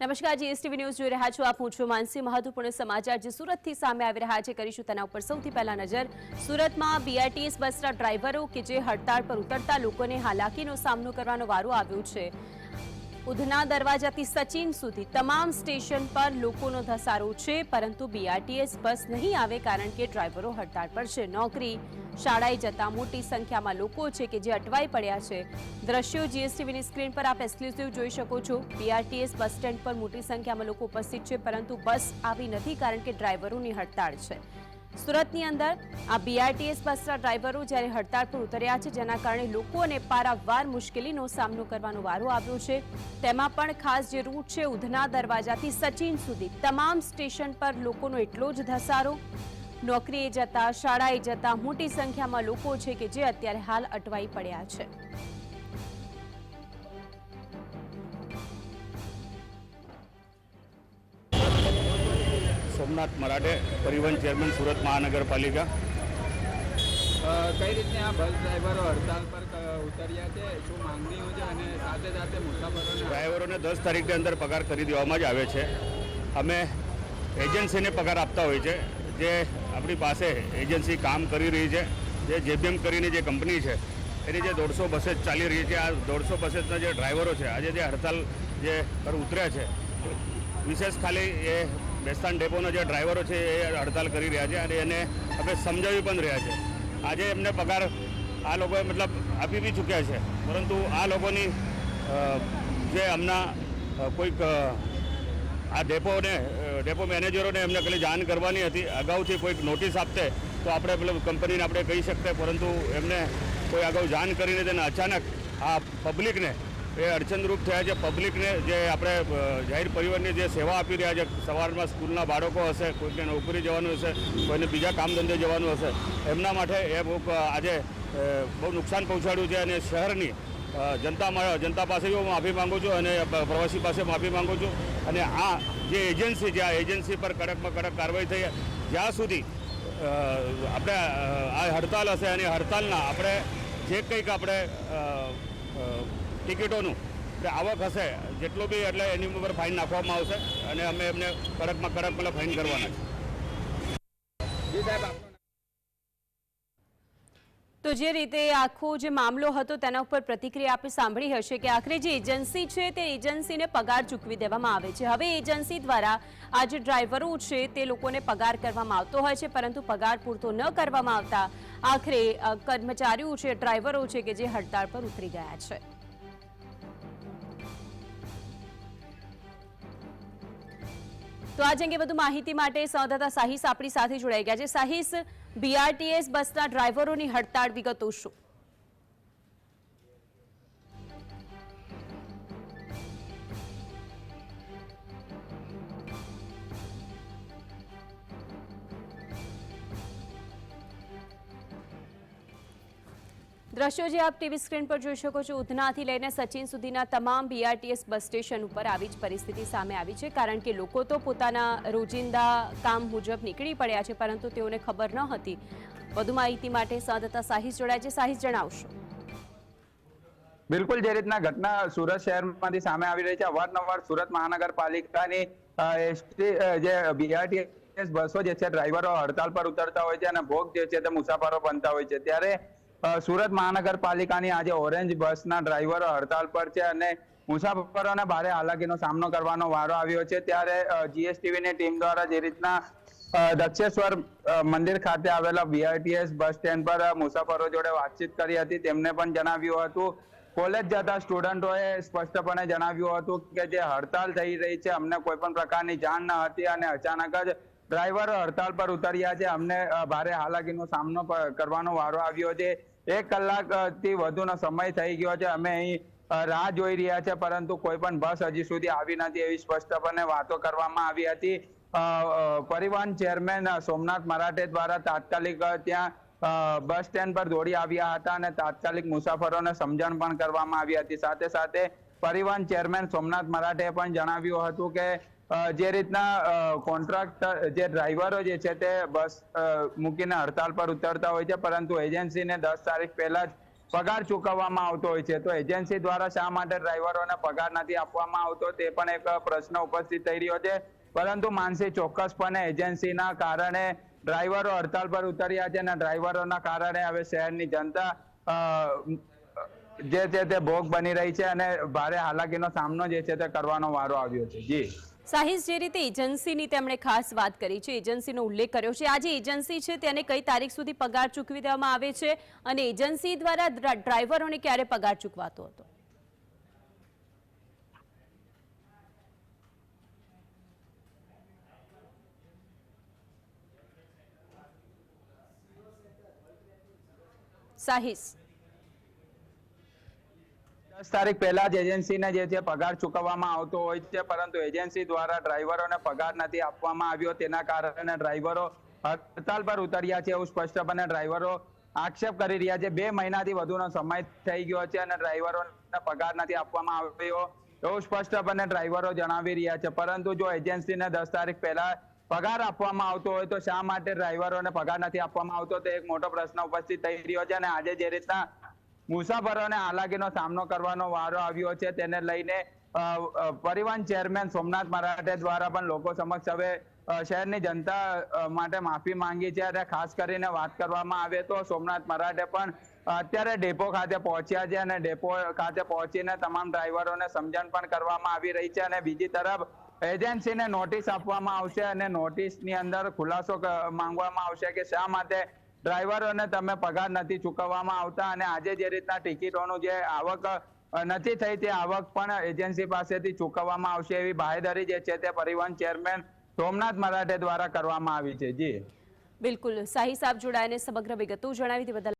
નમસ્કાર, GSTV news જોઈ રહ્યા છો આપ. હું છું માનસી. મહત્વપૂર્ણ સમાચાર જે સુરતથી સામે આવી રહ્યા છે કરીશું તેના ઉપર સૌથી પહેલા નજર. સુરતમાં બીઆરટીએસ બસના ડ્રાઈવરો કે જે હડતાળ પર ઉતરતા લોકોને હાલાકીનો સામનો કરવાનો વારો આવ્યો છે. ઉધના દરવાજાથી સચિન સુધી તમામ સ્ટેશન પર લોકોનો ધસારો છે, પરંતુ બીઆરટીએસ બસ નહીં આવે કારણ કે ડ્રાઈવરો હડતાળ પર છે. નોકરી શાળાએ જતા મોટી સંખ્યામાં લોકો છે કે જે અટવાઈ પડ્યા છે. દ્રશ્યો જીએસટીવીની સ્ક્રીન પર આપ એક્સક્લુઝિવ જોઈ શકો છો. બીઆરટીએસ બસ સ્ટેન્ડ પર મોટી સંખ્યામાં લોકો ઉપસ્થિત છે, પરંતુ બસ આવી નથી કારણ કે ડ્રાઈવરોની હડતાળ છે. સુરતની અંદર આ બીઆરટીએસ બસના ડ્રાઈવરો જ્યારે હડતાળ પર ઉતર્યા છે, જેના કારણે લોકોને પારાવાર મુશ્કેલીનો સામનો કરવાનો વારો આવ્યો છે. તેમાં પણ ખાસ જે રૂટ છે, ઉધના દરવાજાથી સચિન સુધી. તમામ સ્ટેશન પર લોકોનો એટલો જ ધસારો. નોકરીએ જતા શાળાએ જતા મોટી સંખ્યામાં લોકો છે કે જે અત્યારે હાલ અટવાઈ પડ્યા છે. સોમનાથ મરાઠે પરિવહન ચેરમેન સુરત મહાનગરપાલિકા. કઈ રીતે આ બસ ડ્રાઈવરો હડતાલ પર ઉતર્યા છે? શું માંગણીઓ છે? અને સાથે સાથે મુસાફરોને ડ્રાઈવરોને દસ તારીખની અંદર પગાર કરી દેવામાં જ આવે છે. અમે એજન્સીને પગાર આપતા હોય છે. જે આપણી પાસે એજન્સી કામ કરી રહી છે, જે જેબીએમ કરીને જે કંપની છે, એની જે દોઢસો બસેસ ચાલી રહી છે. આ દોઢસો બસેસના જે ડ્રાઈવરો છે, આજે જે હડતાલ જે પર ઉતર્યા છે, વિશેષ ખાલી એ બેસ્તાન ડેપોના જે ડ્રાઈવરો છે, એ હડતાલ કરી રહ્યા છે અને એને આપણે સમજાવી પણ રહ્યા છે. આજે એમને પગાર આ લોકોએ મતલબ આપી બી ચૂક્યા છે, પરંતુ આ લોકોની જે હમણાં કોઈક આ ડેપોને ડેપો મેનેજરોને એમને પેલી જાણ કરવાની હતી. અગાઉથી કોઈક નોટિસ આપતે તો આપણે પેલું કંપનીને આપણે કહી શકતે, પરંતુ એમને કોઈ અગાઉ જાણ કરીને તેને અચાનક આ પબ્લિકને, એ અડચણરૂપ થયા છે, પબ્લિકને જે આપણે જાહેર પરિવહનની જે સેવા આપી રહ્યા છે, સવારમાં સ્કૂલના બાળકો હશે કોઈને નોકરી જવાનું હશે, કોઈને બીજા કામ ધંધે જવાનું હશે, એમના માટે એ બહુ આજે બહુ નુકસાન પહોંચાડ્યું છે અને શહેરની જનતા જનતા પાસે હું માફી માંગુ છું અને પ્રવાસી પાસે માફી માંગુ છું. અને આ જે એજન્સી છે, આ એજન્સી પર કડકમાં કડક કાર્યવાહી થઈ. જ્યાં સુધી આપણે આ હડતાલ હશે અને હડતાલના આપણે જે કંઈક આપણે ટિકિટોનું કે આવક હશે, જેટલું બી એટલે એની ઉપર ફાઇન નાખવામાં આવશે. અને અમે એમને કડકમાં કડક મતલબ ફાઇન કરવાના છે. તો જે રીતે આખો જે મામલો હતો તેના ઉપર પ્રતિક્રિયા આપે સાંભળી હશે કે આખરે જે એજન્સી છે તે એજન્સીને પગાર ચૂકવી દેવામાં આવે છે. હવે એજન્સી દ્વારા આ જે ડ્રાઈવરો છે તે લોકોને પગાર કરવામાં આવતો હોય છે, પરંતુ પગાર પૂરતો ન કરવામાં આવતા આખરે કર્મચારીઓ છે, ડ્રાઈવરો છે કે જે હડતાળ પર ઉતરી ગયા છે. તો આજ અંગે વધુ માહિતી માટે સંવાદદાતા સાહિસ આપણી સાથે જોડાઈ ગયા છે. સાહિસ બીઆરટીએસ બસના ડ્રાઈવરોની હડતાળ વિગતો શું? દ્રશ્યો જે આપ ટીવી સ્ક્રીન પર જોઈ શકો છો, ઉધનાથી લઈને સચિન સુધીના તમામ બીઆરટીએસ બસ સ્ટેશન ઉપર આવી જ પરિસ્થિતિ સામે આવી છે, કારણ કે લોકો તો પોતાના રોજિંદા કામ મુજબ નીકળી પડ્યા છે, પરંતુ તેઓને ખબર ન હતી. વધુ માહિતી માટે સંવાદદાતા સાહિસ જોડાય છે. સાહિસ, જણાવશો. બિલકુલ, જે રીતના ઘટના સુરત શહેરમાંથી સામે આવી રહી છે, અવારનવાર સુરત મહાનગરપાલિકાની જે બીઆરટીએસ બસો જે છે, ડ્રાઈવરો હડતાલ પર ઉતરતા હોય છે અને ભોગ જે છે તે મુસાફરો બનતા હોય છે. ત્યારે સુરત મહાનગરપાલિકાની આજે ઓરેન્જ બસના ડ્રાઈવરો હડતાલ પર છે અને મુસાફરોને ભારે હાલાકીનો સામનો કરવાનો વારો આવ્યો છે. ત્યારે જીએસટીવીની ટીમ દ્વારા જે રીતના દક્ષેશ્વર મંદિર ખાતે આવેલા બીઆરટીએસ બસ સ્ટેન્ડ પર મુસાફરો જોડે વાતચીત કરી હતી. તેમને પણ જણાવ્યું હતું. કોલેજ જતા સ્ટુડન્ટોએ સ્પષ્ટપણે જણાવ્યું હતું કે જે હડતાલ થઈ રહી છે, અમને કોઈ પણ પ્રકારની જાણ ન હતી અને અચાનક જ ડ્રાઈવરો હડતાલ પર ઉતર્યા છે. અમને ભારે હાલાકીનો સામનો કરવાનો વારો આવ્યો છે. એક કલાકથી વધુનો સમય થઈ ગયો છે. અમે અહીં રાહ જોઈ રહ્યા છે, પરંતુ કોઈ પણ બસ હજી સુધી આવી નથી એવી સ્પષ્ટપણે વાતો કરવામાં આવી હતી. પરિવહન ચેરમેન સોમનાથ મરાઠે દ્વારા તાત્કાલિક ત્યાં બસ સ્ટેન્ડ પર દોડી આવ્યા હતા અને તાત્કાલિક મુસાફરોને સમજણ પણ કરવામાં આવી હતી. સાથે સાથે પરિવહન ચેરમેન સોમનાથ મરાઠે પણ જણાવ્યું હતું કે જે રીતના કોન્ટ્રાક્ટ જે ડ્રાઈવરો જે છે તે બસ મૂકીને હડતાલ પર ઉતરતા હોય છે, પરંતુ એજન્સીને દસ તારીખ પહેલા જ પગાર ચૂકવવામાં આવતો હોય છે. તો એજન્સી દ્વારા શા માટે ડ્રાઈવરોને પગાર નથી આપવામાં આવતો તે પણ એક પ્રશ્ન ઉપસ્થિત થઈ રહ્યો છે. પરંતુ માનસી ચોક્કસપણે એજન્સીના કારણે ડ્રાઈવરો હડતાલ પર ઉતર્યા છે અને ડ્રાઈવરોના કારણે હવે શહેરની જનતા જે છે તે ભોગ બની રહી છે અને ભારે હાલાકીનો સામનો જે છે તે કરવાનો વારો આવ્યો છે. જી. સાહિસ જે રીતે એજન્સીની તેમણે ખાસ વાત કરી છે, એજન્સીનો ઉલ્લેખ કર્યો છે. આ જે એજન્સી છે તેને કઈ તારીખ સુધી પગાર ચૂકવી દેવામાં આવે છે અને એજન્સી દ્વારા ડ્રાઈવરોને ક્યારે પગાર ચૂકવાતો હતો? સાહિસ. દસ તારીખ પહેલા જ એજન્સીને જે છે પગાર ચૂકવવામાં આવતો હોય છે, પરંતુ એજન્સી દ્વારા ડ્રાઈવરોને પગાર નથી આપવામાં આવ્યો. તેના કારણે ડ્રાઈવરો હડતાલ પર ઉતર્યા છે એવું સ્પષ્ટપણે ડ્રાઈવરો આક્ષેપ કરી રહ્યા છે. બે મહિનાથી વધુનો સમય થઈ ગયો છે અને ડ્રાઈવરોને પગાર નથી આપવામાં આવ્યો એવું સ્પષ્ટપણે ડ્રાઈવરો જણાવી રહ્યા છે. પરંતુ જો એજન્સીને દસ તારીખ પહેલા પગાર આપવામાં આવતો હોય તો શા માટે ડ્રાઈવરોને પગાર નથી આપવામાં આવતો? તે એક મોટો પ્રશ્ન ઉપસ્થિત થઈ રહ્યો છે અને આજે જે રીતના મુસાફરોને હાલાકીનો સામનો કરવાનો વારો આવ્યો છે. તેને લઈને પરિવહન ચેરમેન સોમનાથ મરાઠે દ્વારા પણ લોકો સમક્ષ હવે શહેરની જનતા માટે માફી માંગી છે અને ખાસ કરીને વાત કરવામાં આવે તો સોમનાથ મરાઠે પણ અત્યારે ડેપો ખાતે પહોંચ્યા છે અને ડેપો ખાતે પહોંચીને તમામ ડ્રાઈવરોને સમજણ પણ કરવામાં આવી રહી છે અને બીજી તરફ એજન્સીને નોટિસ આપવામાં આવશે અને નોટિસની અંદર ખુલાસો માંગવામાં આવશે કે શા માટે ડ્રાઈવરોને તમે પગાર નથી ચૂકવવામાં આવતા અને આજે જે રીતના ટિકિટોનું જે આવક નથી થઈ તે આવક પણ એજન્સી પાસેથી ચૂકવવામાં આવશે એવી બાહેધરી જે છે તે પરિવહન ચેરમેન સોમનાથ મરાઠે દ્વારા કરવામાં આવી છે. જી. બિલકુલ. સાહી સાહેબ જોડાઈને સમગ્ર વિગતો જણાવી દીધી બદલ